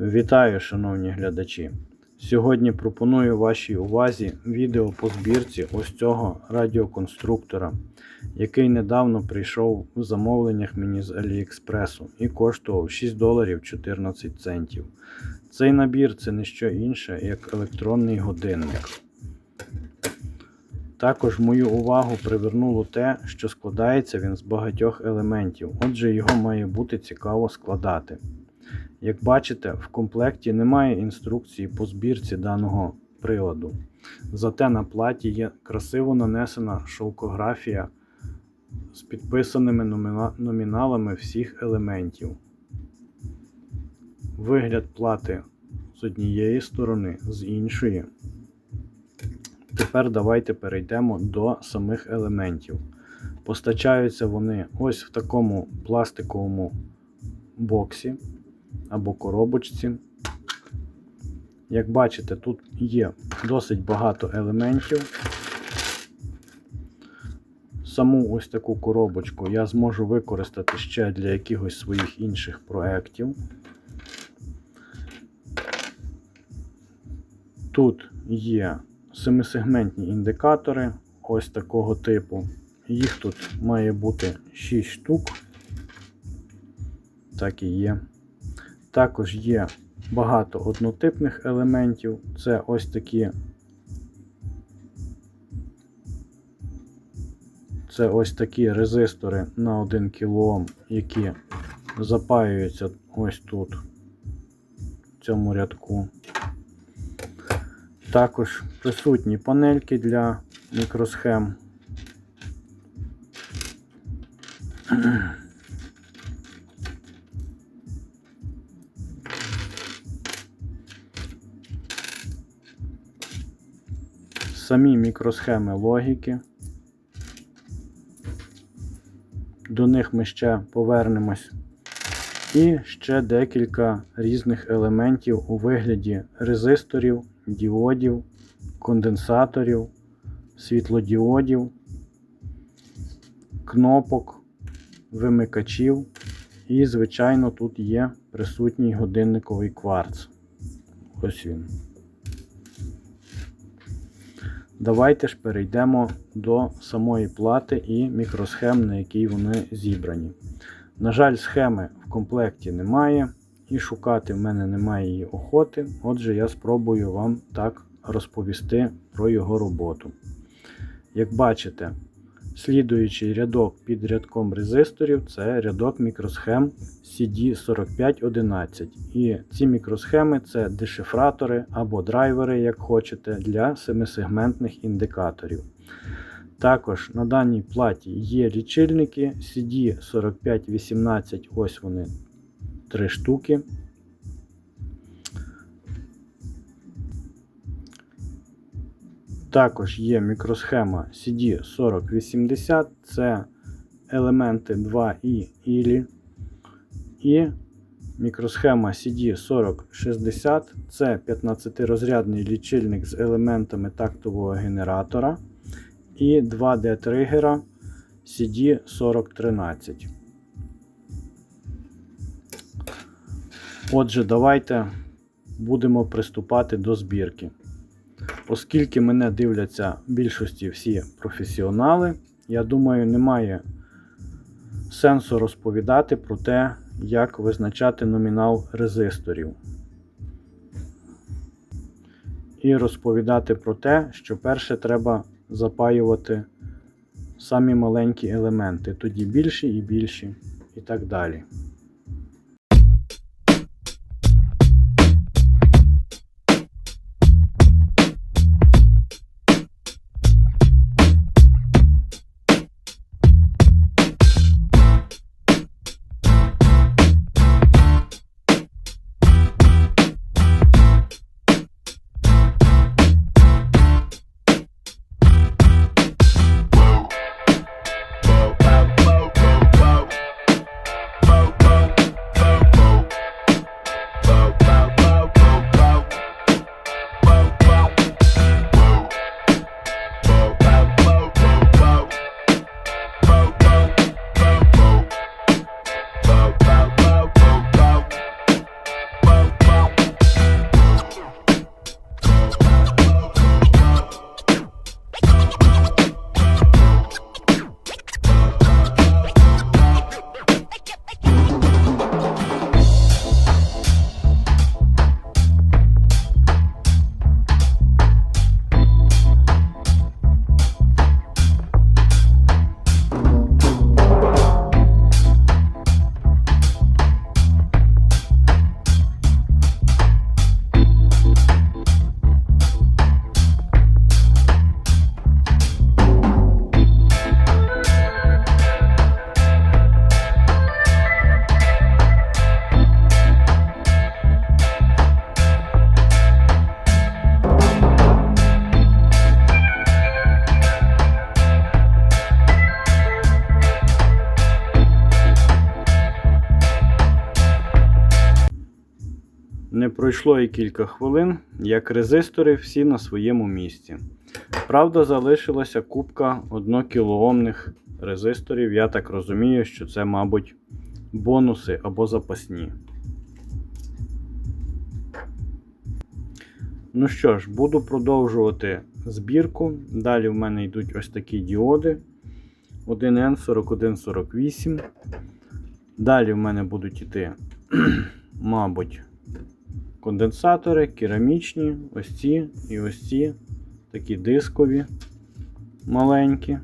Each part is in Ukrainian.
Вітаю, шановні глядачі! Сьогодні пропоную вашій увазі відео по збірці ось цього радіоконструктора, який недавно прийшов у замовленнях мені з Аліекспресу і коштував 6 доларів 14 центів. Цей набір це не що інше, як електронний годинник. Також мою увагу привернуло те, що складається він з багатьох елементів, отже, його має бути цікаво складати. Як бачите, в комплекті немає інструкції по збірці даного приладу. Зате на платі є красиво нанесена шовкографія з підписаними номіналами всіх елементів. Вигляд плати з однієї сторони, з іншої. Тепер давайте перейдемо до самих елементів. Постачаються вони ось в такому пластиковому боксі або коробочці. Як бачите, тут є досить багато елементів. Саму ось таку коробочку я зможу використати ще для якихось своїх інших проєктів. Тут є семисегментні індикатори ось такого типу. Їх тут має бути 6 штук. Так і є. Також є багато однотипних елементів. Це ось такі. Це ось такі резистори на 1 кОм, які запаюються ось тут, в цьому рядку. Також присутні панельки для мікросхем. Самі мікросхеми логіки. До них ми ще повернемось. І ще декілька різних елементів у вигляді резисторів, діодів, конденсаторів, світлодіодів, кнопок, вимикачів. І, звичайно, тут є присутній годинниковий кварц. Ось він. Давайте ж перейдемо до самої плати і мікросхем, на якій вони зібрані. На жаль, схеми в комплекті немає, і шукати в мене немає її охоти. Отже, я спробую вам так розповісти про його роботу. Як бачите, слідуючий рядок під рядком резисторів це рядок мікросхем CD4511. І ці мікросхеми це дешифратори або драйвери, як хочете, для семисегментних індикаторів. Також на даній платі є лічильники CD4518, ось вони 3 штуки. Також є мікросхема CD4080, це елементи 2 і ілі. І мікросхема CD4060 це 15-розрядний лічильник з елементами тактового генератора і 2D тригера CD4013. Отже, давайте будемо приступати до збірки. Оскільки мене дивляться в більшості всі професіонали, я думаю, немає сенсу розповідати про те, як визначати номінал резисторів. І розповідати про те, що перше треба запаювати самі маленькі елементи, тоді більші і більші, і так далі. Пройшло і кілька хвилин, як резистори всі на своєму місці. Правда, залишилася купка 1 кілоомних резисторів. Я так розумію, що це, мабуть, бонуси або запасні. Ну що ж, буду продовжувати збірку. Далі в мене йдуть ось такі діоди 1N4148. Далі в мене будуть йти, мабуть, конденсатори, керамічні, ось ці і ось ці, такі дискові маленькі.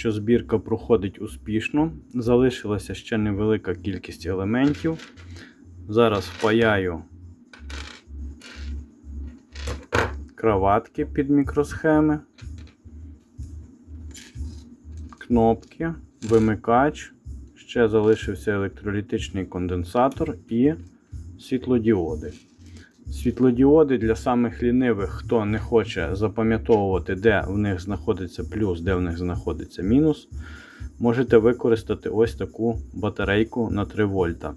Що збірка проходить успішно. Залишилася ще невелика кількість елементів. Зараз впаяю краватки під мікросхеми, кнопки, вимикач. Ще залишився електролітичний конденсатор і світлодіоди. Світлодіоди для самих лінивих, хто не хоче запам'ятовувати, де в них знаходиться плюс, де в них знаходиться мінус, можете використати ось таку батарейку на 3 вольта.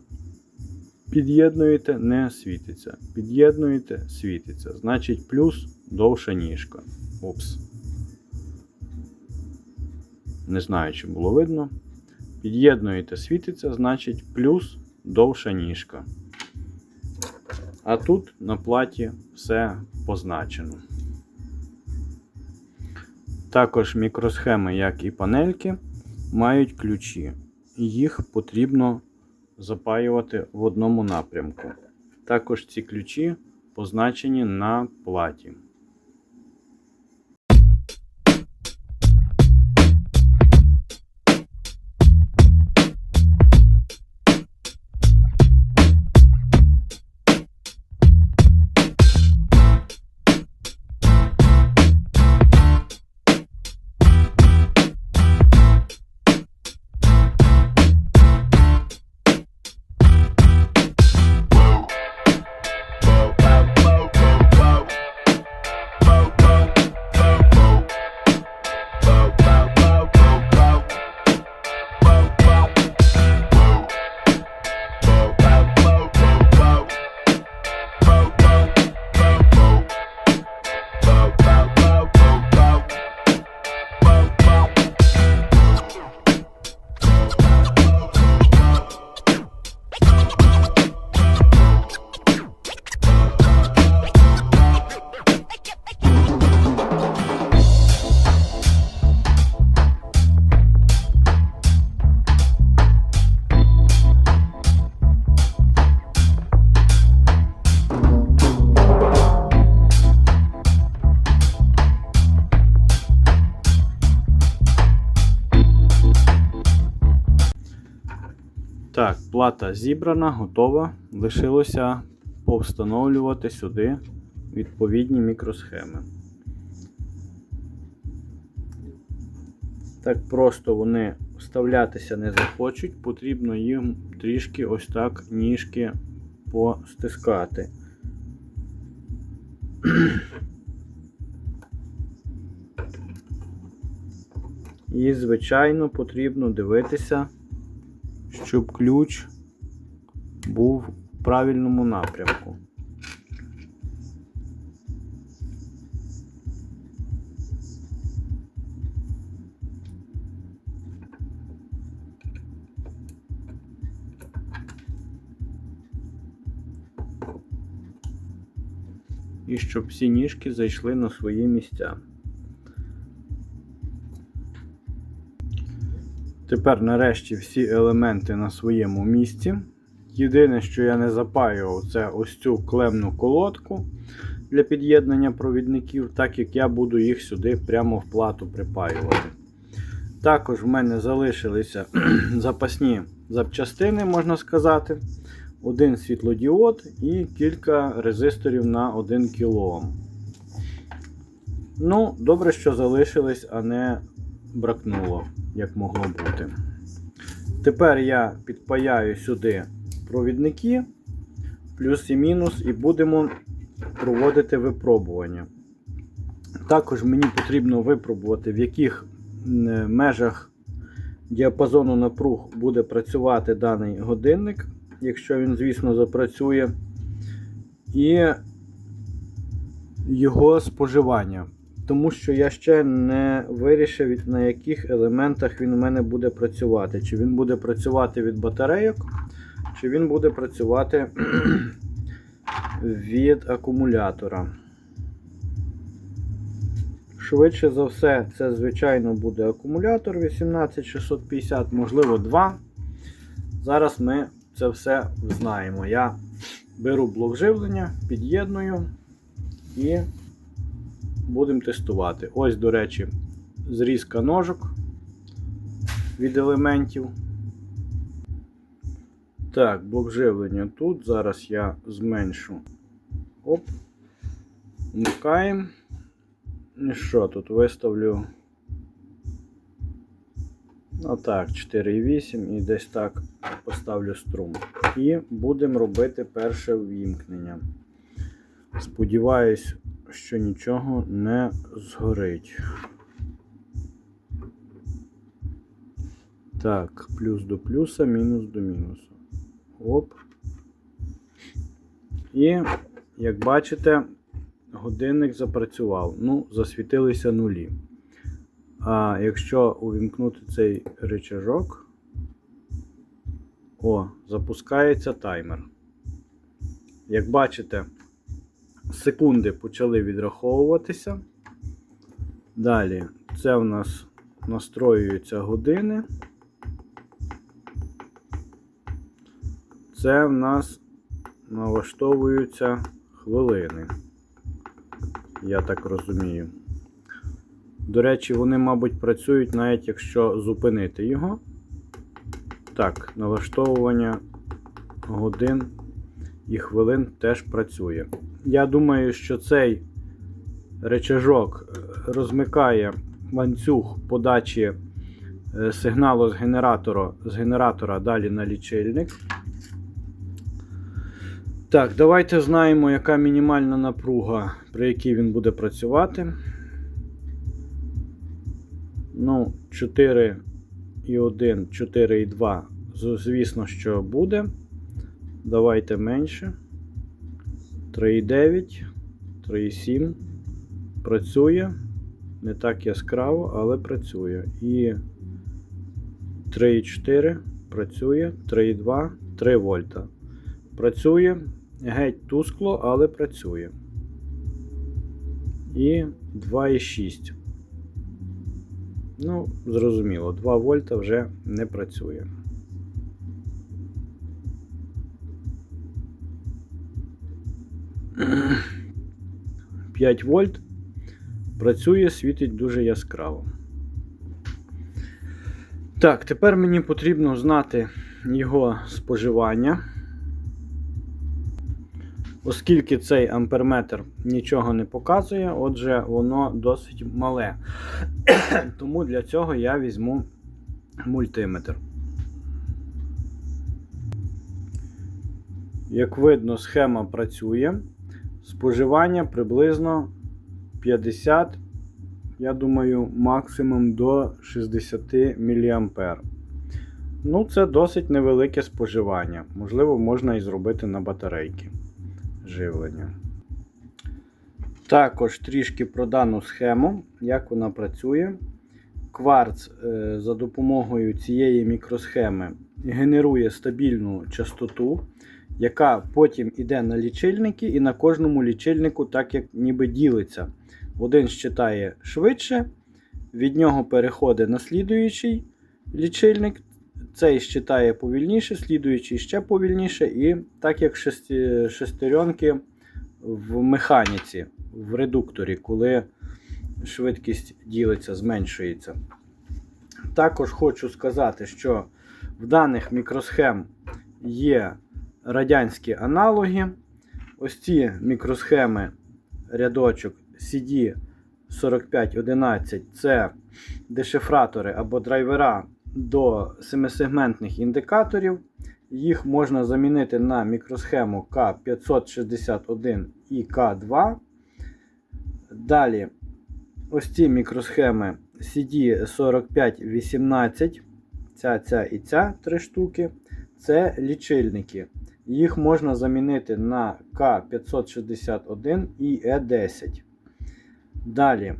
Під'єднуєте, не світиться. Під'єднуєте, світиться. Значить, плюс довша ніжка. Упс. Не знаю, чи було видно. Під'єднуєте, світиться, значить плюс довша ніжка. А тут на платі все позначено. Також мікросхеми, як і панельки, мають ключі. Їх потрібно запаювати в одному напрямку. Також ці ключі позначені на платі. Так, плата зібрана, готова. Лишилося повстановлювати сюди відповідні мікросхеми. Так просто вони вставлятися не захочуть, потрібно їм трішки ось так ніжки постискати. І, звичайно, потрібно дивитися, щоб ключ був в правильному напрямку. І щоб всі ніжки зайшли на свої місця. Тепер нарешті всі елементи на своєму місці. Єдине, що я не запаював, це ось цю клемну колодку для під'єднання провідників, так як я буду їх сюди прямо в плату припаювати. Також в мене залишилися запасні запчастини, можна сказати. Один світлодіод і кілька резисторів на 1 кОм. Ну, добре, що залишились, а не бракнуло, як могло бути. Тепер я підпаяю сюди провідники, плюс і мінус, і будемо проводити випробування. Також мені потрібно випробувати, в яких межах діапазону напруг буде працювати даний годинник, якщо він, звісно, запрацює, і його споживання. Тому що я ще не вирішив, на яких елементах він у мене буде працювати. Чи він буде працювати від батарейок, чи він буде працювати від акумулятора. Швидше за все, це, звичайно, буде акумулятор 18650, можливо, 2. Зараз ми це все знаємо. Я беру блок живлення, під'єдную і будемо тестувати. Ось, до речі, зрізка ножок від елементів. Так, блок живлення тут. Зараз я зменшу. Оп. Вмикаємо. І що тут виставлю? Отак, 4,8 і десь так поставлю струм. І будемо робити перше ввімкнення. Сподіваюсь, що нічого не згорить. Так, плюс до плюса, мінус до мінуса. Оп. І, як бачите, годинник запрацював. Ну, засвітилися нулі. А якщо увімкнути цей рычажок, о, запускається таймер. Як бачите, секунди почали відраховуватися. Далі, це в нас настроюються години. Це в нас налаштовуються хвилини. Я так розумію. До речі, вони, мабуть, працюють навіть якщо зупинити його. Так, налаштовування годин і хвилин теж працює. Я думаю, що цей речажок розмикає ланцюг подачі е, сигналу з генератора, з генератора далі на лічильник. Так, давайте знаємо, яка мінімальна напруга, при якій він буде працювати. Ну, 4,1, 4,2, звісно, що буде. Давайте менше. 3,9, 3,7. Працює. Не так яскраво, але працює. І 3,4 працює, 3,2, 3 вольта. Працює. Геть тускло, але працює. І 2,6. Ну, зрозуміло, 2 вольта вже не працює. П'ять вольт працює, світить дуже яскраво. Так, тепер мені потрібно знати його споживання. Оскільки цей амперметр нічого не показує, отже, воно досить мале. Тому для цього я візьму мультиметр. Як видно, схема працює. Споживання приблизно 50, я думаю, максимум до 60 мА. Ну, це досить невелике споживання. Можливо, можна і зробити на батарейки живлення. Також трішки про дану схему, як вона працює. Кварц е, за допомогою цієї мікросхеми генерує стабільну частоту, яка потім йде на лічильники, і на кожному лічильнику так як ніби ділиться. Один щитає швидше, від нього переходить на слідуючий лічильник. Цей щитає повільніше, слідуючий ще повільніше, і так як шестеренки в механіці, в редукторі, коли швидкість ділиться, зменшується. Також хочу сказати, що в даних мікросхем є радянські аналоги. Ось ці мікросхеми рядочок CD4511 це дешифратори або драйвера до семисегментних індикаторів. Їх можна замінити на мікросхему К561 і К2. Далі, ось ці мікросхеми CD4518, ця, ця і ця три штуки. Це лічильники. Їх можна замінити на К561 і Е10. Далі,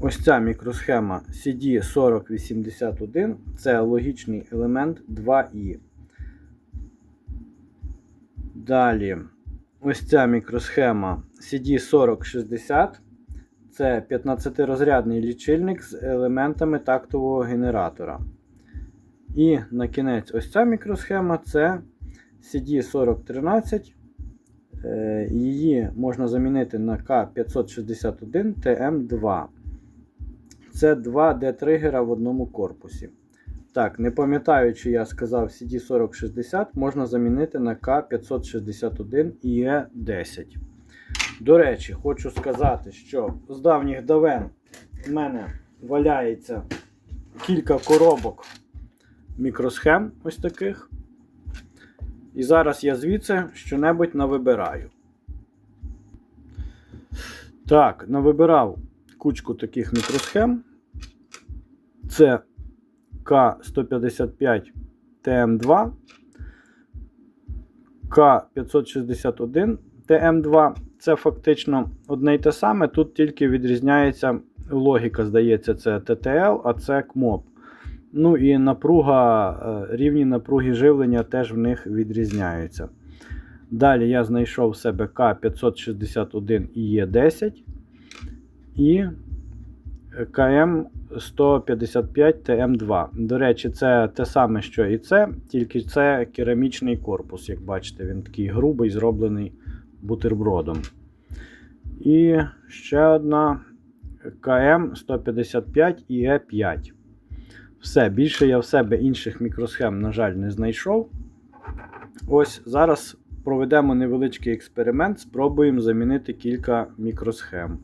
ось ця мікросхема CD4081 це логічний елемент 2І. Далі, ось ця мікросхема CD4060. Це 15-розрядний лічильник з елементами тактового генератора. І на кінець ось ця мікросхема це CD4013. Е, Її можна замінити на К561 TM2. Це 2 D-тригера в одному корпусі. Так, не пам'ятаю, чи я сказав CD4060, можна замінити на К561 IE10. До речі, хочу сказати, що з давніх давен в мене валяється кілька коробок мікросхем ось таких. І зараз я звідси що-небудь навибираю. Так, навибирав кучку таких мікросхем. Це К155 ТМ2, К561 ТМ2. Це фактично одне й те саме. Тут тільки відрізняється логіка, здається, це TTL, а це КМОП. Ну і напруга, е, рівні напруги живлення теж в них відрізняються. Далі я знайшов в себе К561 і Е10 і КМ155 ТМ2. До речі, це те саме, що і це, тільки це керамічний корпус, як бачите, він такий грубий, зроблений бутербродом. І ще одна КМ155 і Е5. Все, більше я в себе інших мікросхем, на жаль, не знайшов. Ось зараз проведемо невеличкий експеримент, спробуємо замінити кілька мікросхем.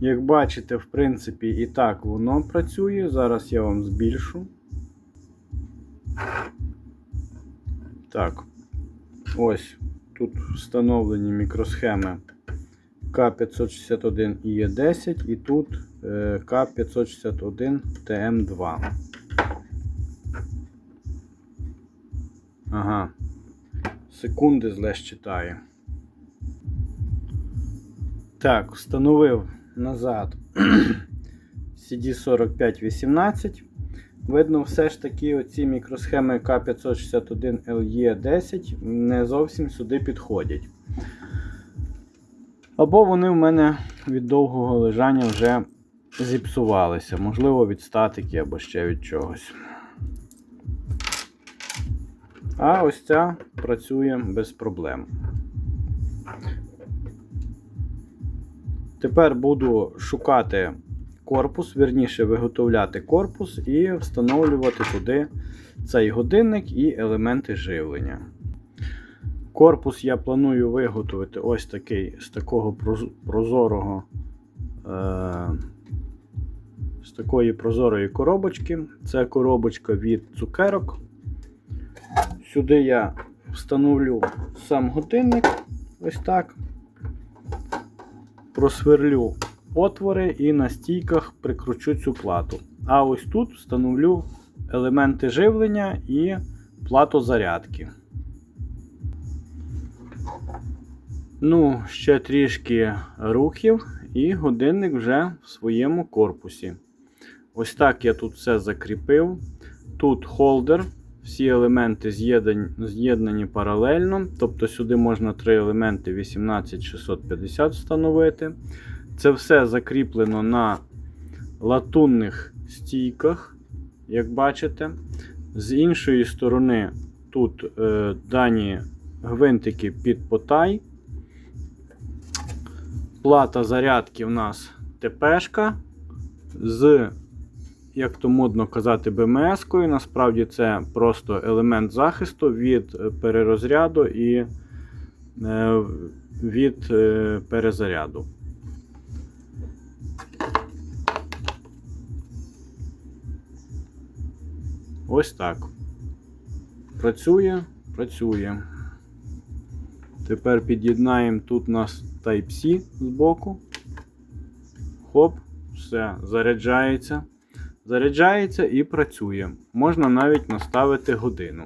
Як бачите, в принципі, і так воно працює. Зараз я вам збільшу. Так, ось тут встановлені мікросхеми К561 і Е10, і тут е, К561 ТМ2. Ага. Секунди зле читає. Так, встановив назад CD4518. Видно, все ж таки оці мікросхеми К561LE10 не зовсім сюди підходять. Або вони в мене від довгого лежання вже зіпсувалися, можливо, від статики або ще від чогось. А ось ця працює без проблем. Тепер буду шукати корпус, вірніше виготовляти корпус і встановлювати туди цей годинник і елементи живлення. Корпус я планую виготовити ось такий з такого прозорого е- з такої прозорої коробочки. Це коробочка від цукерок. Сюди я встановлю сам годинник. Ось так. Просверлю отвори і на стійках прикручу цю плату. А ось тут встановлю елементи живлення і плату зарядки. Ну, ще трішки рухів, і годинник вже в своєму корпусі. Ось так я тут все закріпив. Тут холдер, всі елементи з'єднані, паралельно. Тобто сюди можна три елементи 18650 встановити. Це все закріплено на латунних стійках, як бачите. З іншої сторони, тут е, дані гвинтики під потай. Плата зарядки в нас ТПшка з, як то модно казати, БМС-кою. Насправді це просто елемент захисту від е, перерозряду і е, від е, перезаряду. Ось так. Працює, працює. Тепер під'єднаємо тут у нас Type-C збоку. Хоп, все, заряджається. Заряджається і працює. Можна навіть наставити годину.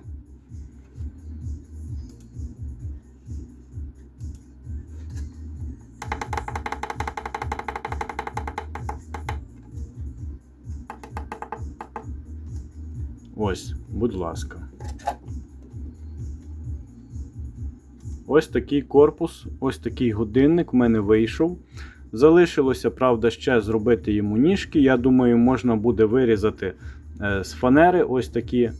Ось, будь ласка. Ось такий корпус, ось такий годинник в мене вийшов. Залишилося, правда, ще зробити йому ніжки. Я думаю, можна буде вирізати е, з фанери ось такі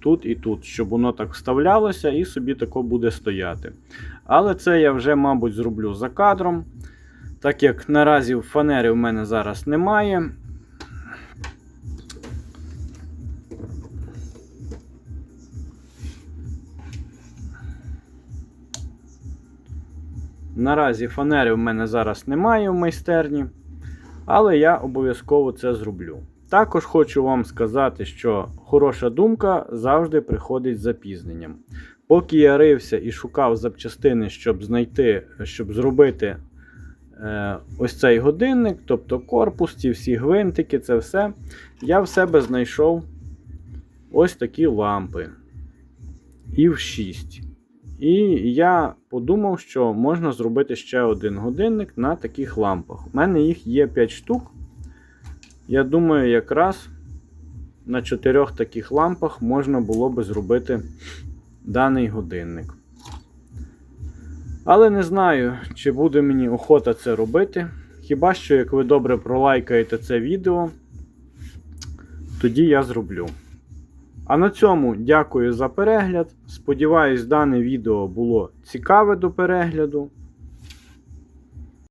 тут і тут, щоб воно так вставлялося і собі тако буде стояти. Але це я вже, мабуть, зроблю за кадром. Так як наразі фанери в мене зараз немає. Наразі фанери в мене зараз немає в майстерні, але я обов'язково це зроблю. Також хочу вам сказати, що хороша думка завжди приходить з запізненням. Поки я рився і шукав запчастини, щоб знайти, щоб зробити е, ось цей годинник, тобто корпус, ці всі гвинтики, це все, я в себе знайшов ось такі лампи. І в 6. І я подумав, що можна зробити ще один годинник на таких лампах. У мене їх є 5 штук. Я думаю, якраз на 4 таких лампах можна було би зробити даний годинник. Але не знаю, чи буде мені охота це робити. Хіба що, як ви добре пролайкаєте це відео, тоді я зроблю. А на цьому дякую за перегляд. Сподіваюсь, дане відео було цікаве до перегляду.